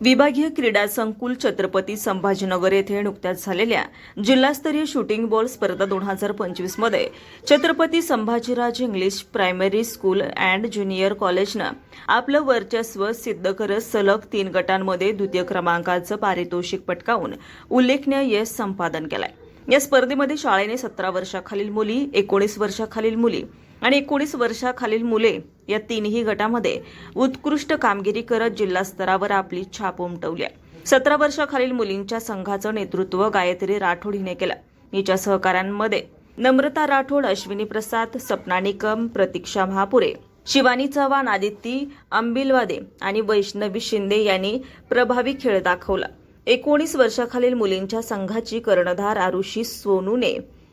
विभागीय क्रीडा संकुल छत्रपती संभाजीनगर येथे नुकत्याच झालेल्या जिल्हास्तरीय शूटिंग बॉल स्पर्धा दोन हजार पंचवीसमध्ये Chhatrapati Sambhajiraj English primary school and junior कॉलेजनं आपलं वर्चस्व सिद्ध करत सलग तीन गटांमध्ये द्वितीय क्रमांकाचं पारितोषिक पटकावून उल्लेखनीय यश संपादन केलंय. या स्पर्धेमध्ये शाळेने सतरा वर्षाखालील मुली एकोणीस वर्षाखालील मुली आणि एकोणीस वर्षाखालील मुले या तिन्ही गटामध्ये उत्कृष्ट कामगिरी करत जिल्हा स्तरावर आपली छाप उमटवली आहे. सतरा वर्षाखालील मुलींच्या संघाचं नेतृत्व गायत्री राठोड हिने केलं. हिच्या सहकाऱ्यांमध्ये नम्रता राठोड अश्विनी प्रसाद सपना निकम प्रतीक्षा महापुरे शिवानी चव्हाण आदित्य अंबिलवादे आणि वैष्णवी शिंदे यांनी प्रभावी खेळ दाखवला. एकोणीस वर्षाखालील मुलींच्या संघाची कर्णधार आरुषी सोनूने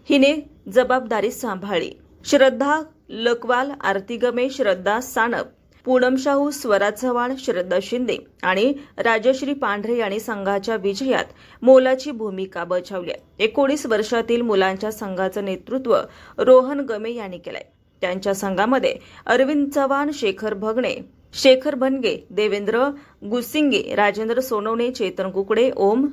हिने जबाबदारी सांभाळली. श्रद्धा लकवाल आरती गमे श्रद्धा सानप पूनम शाहू स्वरा चव्हाण श्रद्धा शिंदे आणि राजश्री पांढरे यांनी संघाच्या विजयात मोलाची भूमिका बजावली आहे. एकोणीस वर्षातील मुलांच्या संघाचं नेतृत्व रोहन गमे यांनी केलंय त्यांच्या संघामध्ये अरविंद चव्हाण शेखर भगणे शेखर भनगे देवेंद्र गुसिंगे राजेंद्र सोनवणे चेतन कुकडे ओम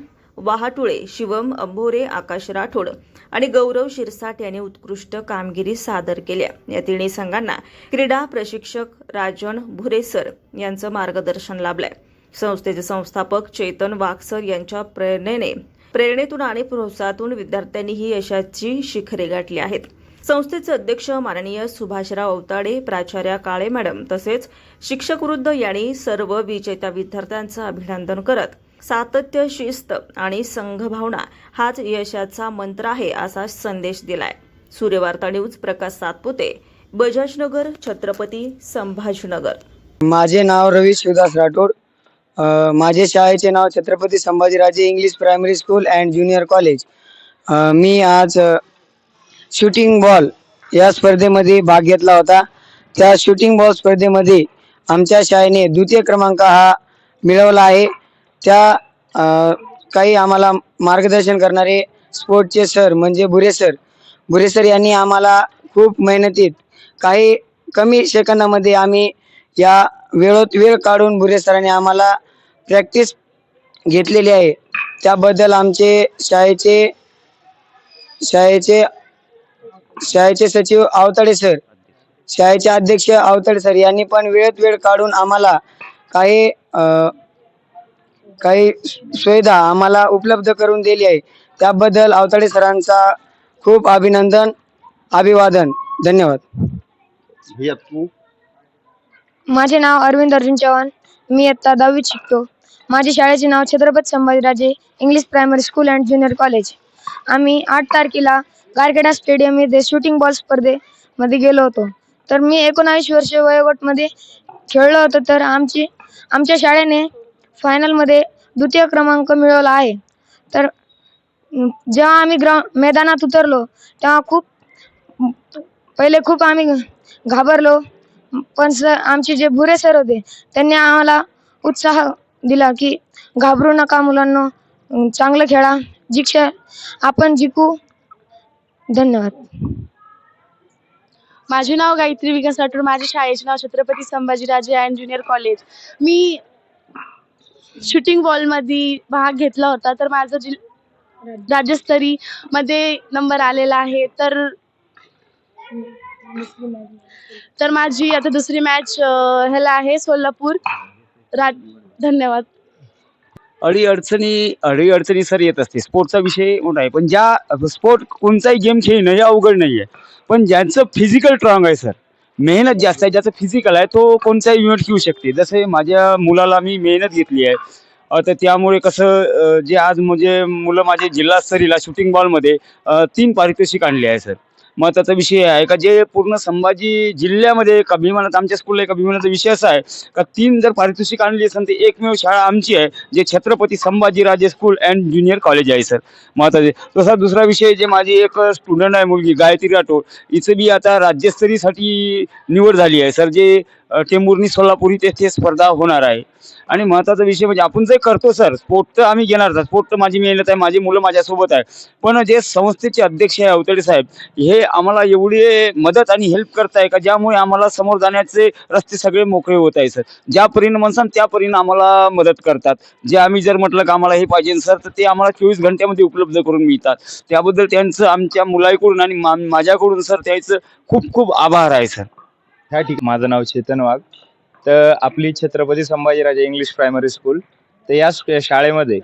वाहाटुळे शिवम अंभोरे आकाश राठोड आणि गौरव शिरसाट यांनी उत्कृष्ट कामगिरी सादर केल्या या तिन्ही संघांना क्रीडा प्रशिक्षक राजन भुरेसर यांचं मार्गदर्शन लाभलंय. संस्थेचे संस्थापक चेतन वाघसर यांच्या प्रेरणेने प्रेरणेतून आणि प्रोत्साहातून विद्यार्थ्यांनी ही यशाची शिखरे गाठली आहेत. संस्थेचे अध्यक्ष माननीय सुभाषराव अवताडे प्राचार्या काळे मॅडम तसेच शिक्षक वृद्ध यांनी सर्व विजेत्या विद्यार्थ्यांचं अभिनंदन करत सातत्य शिस्त आणि संघभावना हाच यशाचा मंत्र आहे असा संदेश दिलाय. सूर्यवार्ता न्यूज प्रकाश सातपुते बजाजनगर छत्रपती संभाजीनगर. माझे नाव रवी शिवदास राठोड. माझे शाळेचे नाव Chhatrapati Sambhajiraje English primary school and junior college. मी आज शूटिंग बॉल या स्पर्धेमध्ये भाग घेतला होता. त्या शूटिंग बॉल स्पर्धेमध्ये आमच्या शाळेने द्वितीय क्रमांक हा मिळवला आहे. त्या काही आम्हाला मार्गदर्शन करणारे स्पोर्टचे सर म्हणजे बुरे सर. बुरे सर यांनी आम्हाला खूप मेहनतीत काही कमी सेकंदामध्ये आम्ही या वेळोत वेळ काढून बुरे सरांनी आम्हाला प्रॅक्टिस घेतलेली आहे. त्याबद्दल आमचे शाळेचे शाळेचे शाळेचे सचिव आवताडे सर शाळेचे अध्यक्ष आवताडे सर यांनी पण वेळेत वेळ काढून आम्हाला काही काही सुविधा आम्हाला उपलब्ध करून दिली आहे. त्याबद्दल आवताडे सरांचा खूप अभिनंदन अभिवादन. धन्यवाद. भैया तू माझे नाव अरविंद अर्जुन चव्हाण. मी इयत्ता दहावीत शिकतो. माझे शाळेचे नाव Chhatrapati Sambhajiraje English primary school and junior college. आम्ही आठ तारखेला गारखेडा स्टेडियम येथे शूटिंग बॉल स्पर्धेमध्ये गेलो होतो. तर मी एकोणावीस वर्ष वयोगटमध्ये खेळलो होतो. तर आमची आमच्या शाळेने फायनलमध्ये द्वितीय क्रमांक मिळवला आहे. तर जेव्हा आम्ही ग्रा मैदानात उतरलो तेव्हा खूप पहिले खूप आम्ही घाबरलो. पण सर आमचे जे बुरे सर होते त्यांनी आम्हाला उत्साह दिला की घाबरू नका मुलांना चांगलं खेळा. जिक्षा आपण जिंकू. धन्यवाद. माझे नाव गायत्री विकास राठोड माझ्या शाळेचे नाव Chhatrapati Sambhajiraje and junior college me shooting बॉलमध्ये भाग घेतला होता तर माझं जिल राज्यस्तरी मध्ये नंबर आलेला आहे. तर तर माझी आता दुसरी मॅच ह्याला आहे सोलापूर. रा धन्यवाद. अडी अडचणी अडी अडचणी सर येत असते स्पोर्टचा विषय मोठा आहे. पण ज्या स्पोर्ट कोणताही गेम खेळणं हे अवघड नाही आहे पण ज्यांचं फिजिकल स्ट्रॉंग आहे सर मेहनत जास्त आहे ज्याचं फिजिकल आहे तो कोणताही इव्हेंट घेऊ शकते. जसे माझ्या मुलाला मी मेहनत घेतली आहे. तर त्यामुळे कसं जे आज म्हणजे मुलं माझे जिल्हास्तरीला शूटिंग बॉलमध्ये तीन पारितोषिक आणले आहे सर महत्त्वाचा विषय आहे. का जे पूर्ण संभाजी जिल्ह्यामध्ये एक अभिमानाचा आमच्या स्कूलला एक अभिमानाचा विषय असा आहे का तीन जर पारितोषिक आणली असेल तर एकमेव शाळा आमची आहे जे Chhatrapati Sambhajiraje school and junior college आहे सर महत्त्वाचे तसा दुसरा विषय जे माझी एक स्टुडंट आहे मुलगी गायत्री राठोड हिचं बी आता राज्यस्तरीसाठी निवड झाली आहे सर जे अ, सोलापूर इथे ते स्पर्धा होणार आहे. आणि महत्त्वाचा विषय म्हणजे आपण जे करतो सर स्पोर्ट तर आम्ही घेणार स्पोर्ट तर माझी मेहनत आहे माझी मुलं माझ्यासोबत आहे. पण जे संस्थेचे अध्यक्ष आहे अवतडे साहेब हे आम्हाला एवढी मदत आणि हेल्प करताय का? ज्यामुळे आम्हाला समोर जाण्याचे रस्ते सगळे मोकळे होत आहे सर. ज्या परीनं म्हणसान त्या परीनं आम्हाला मदत करतात. जे आम्ही जर म्हटलं का आम्हाला हे पाहिजे सर तर ते आम्हाला चोवीस घंट्यामध्ये उपलब्ध करून मिळतात. त्याबद्दल त्यांचं आमच्या मुलाकडून आणि मा- माझ्याकडून सर त्याचं खूप खूप आभार आहे सर. ह्या ठिक माझं नाव चेतन वाघ. तर आपली Chhatrapati Sambhajiraje English primary school तर या शाळेमध्ये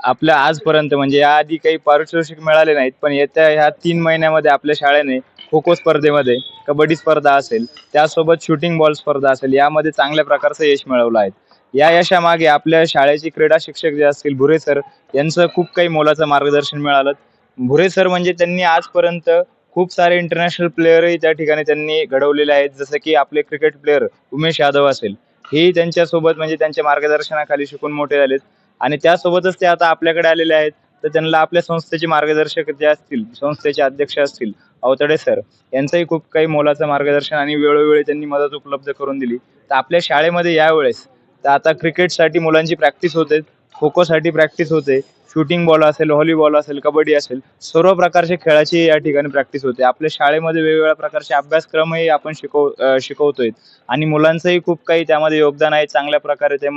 आपल्या आजपर्यंत म्हणजे याआधी काही पारितोषिक मिळाले नाहीत पण येत्या ह्या तीन महिन्यामध्ये आपल्या शाळेने खो खो स्पर्धेमध्ये कबड्डी स्पर्धा असेल त्यासोबत शूटिंग बॉल स्पर्धा असेल यामध्ये चांगल्या प्रकारचं यश मिळवलं आहे. या यशामागे आपल्या शाळेचे क्रीडा शिक्षक जे असतील भुरे सर यांचं खूप काही मोलाचं मार्गदर्शन मिळालं. भुरे सर म्हणजे त्यांनी आजपर्यंत खूप सारे इंटरनॅशनल प्लेयरही त्या ठिकाणी त्यांनी घडवलेले आहेत. जसं की आपले क्रिकेट प्लेअर उमेश यादव असेल. हे त्यांच्यासोबत म्हणजे त्यांच्या मार्गदर्शनाखाली शिकून मोठे झालेत. आणि त्यासोबतच ते आता आपल्याकडे आलेले आहेत. तर त्यांना आपल्या संस्थेचे मार्गदर्शक जे असतील संस्थेचे अध्यक्ष असतील अवतडे सर यांचंही खूप काही मोलाचं मार्गदर्शन आणि वेळोवेळी त्यांनी मदत उपलब्ध करून दिली. तर आपल्या शाळेमध्ये यावेळेस तर आता क्रिकेटसाठी मुलांची प्रॅक्टिस होते खो खोसाठी प्रॅक्टिस होते. शूटिंग बॉल असेल व्हॉलीबॉल असेल कबड्डी असेल सर्व प्रकारचे खेळाची या ठिकाणी प्रॅक्टिस होते. आपल्या शाळेमध्ये वेगवेगळ्या प्रकारचे अभ्यासक्रमही आपण शिकव शिकवतोय. आणि मुलांचंही खूप काही त्यामध्ये योगदान आहे. चांगल्या प्रकारे ते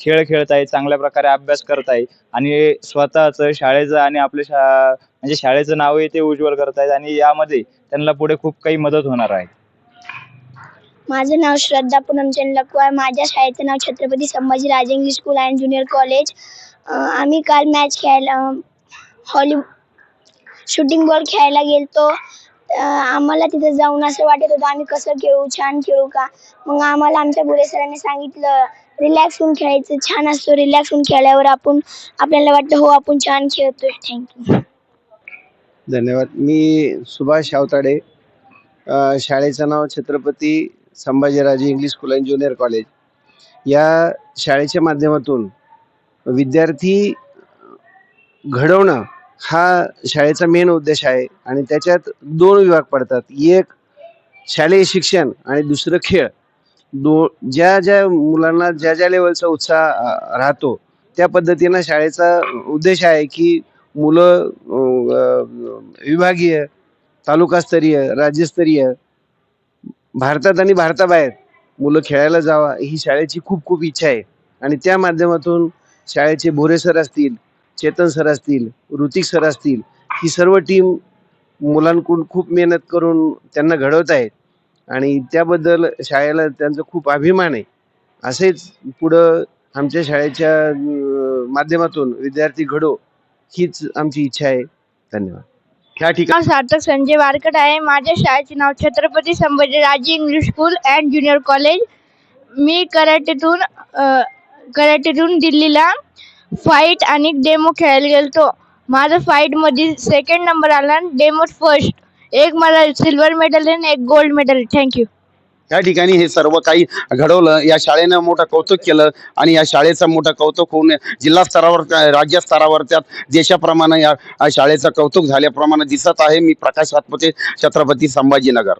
खेळ खेळत खेळताय चांगल्या प्रकारे अभ्यास करत आहे आणि स्वतःचं शाळेचं आणि आपल्या शा म्हणजे शाळेचं नावही ते उज्ज्वल करत आहेत आणि यामध्ये त्यांना पुढे खूप काही मदत होणार आहे. माझं नाव श्रद्धा पूनमचंद लकू आहे. माझ्या शाळेचं नाव Chhatrapati Sambhaji English school and junior college. आम्ही काल मॅच खेळायला हॉली शूटिंग बॉल खेळायला गेलतो. आम्हाला तिथं जाऊन असं वाटत होतं आम्ही कसं खेळू? छान खेळू का? मग आम्हाला आमच्या बुडे सरांनी सांगितलं रिलॅक्स होऊन खेळायचं छान असतो. रिलॅक्स होऊन खेळल्यावर आपण आपल्याला वाटतं हो आपण छान खेळतोय. थँक्यू धन्यवाद. मी सुभाष आवताडे शाळेचं नाव Chhatrapati Sambhajiraje English school and junior college या शाळेच्या माध्यमातून विद्यार्थी घडवणं हा शाळेचा मेन उद्देश आहे. आणि त्याच्यात दोन विभाग पडतात. एक शालेय शिक्षण आणि दुसरं खेळ. दो ज्या ज्या मुलांना ज्या ज्या लेवलचा उत्साह राहतो त्या पद्धतीनं शाळेचा उद्देश आहे की मुलं विभागीय तालुकास्तरीय राज्यस्तरीय भारतात आणि भारताबाहेर मुलं खेळायला जावा ही शाळेची खूप खूप इच्छा आहे. आणि त्या माध्यमातून शाळेचे भोरे सर असतील चेतन सर असतील ऋतिक सर असतील ही सर्व टीम मुलांकडून खूप मेहनत करून त्यांना घडवत आहेत. आणि त्याबद्दल शाळेला त्यांचा खूप अभिमान आहे. असेच पुढं आमच्या शाळेच्या माध्यमातून विद्यार्थी घडो हीच आमची इच्छा आहे. धन्यवाद. ह्या ठिकाणी सार्थक संजय वारकट आहे. माझ्या शाळेचे नाव Chhatrapati Sambhaji Raje English school and junior college. मी कराटेतून कराटेतून दिल्लीला फाईट आणि डेमो खेळायला गेलतो. माझं फाईटमध्ये सेकंड नंबर आला डेमो फर्स्ट एक मला सिल्वर मेडल आणि एक गोल्ड मेडल थँक्यू या ठिकाणी हे सर्व काही घडवलं. या शाळेनं मोठं कौतुक केलं आणि या शाळेचं मोठं कौतुक होऊन जिल्हा स्तरावर राज्य स्तरावर त्यात देशाप्रमाणे या शाळेचं कौतुक झाल्याप्रमाणे दिसत आहे. मी प्रकाश हातपते छत्रपती संभाजीनगर.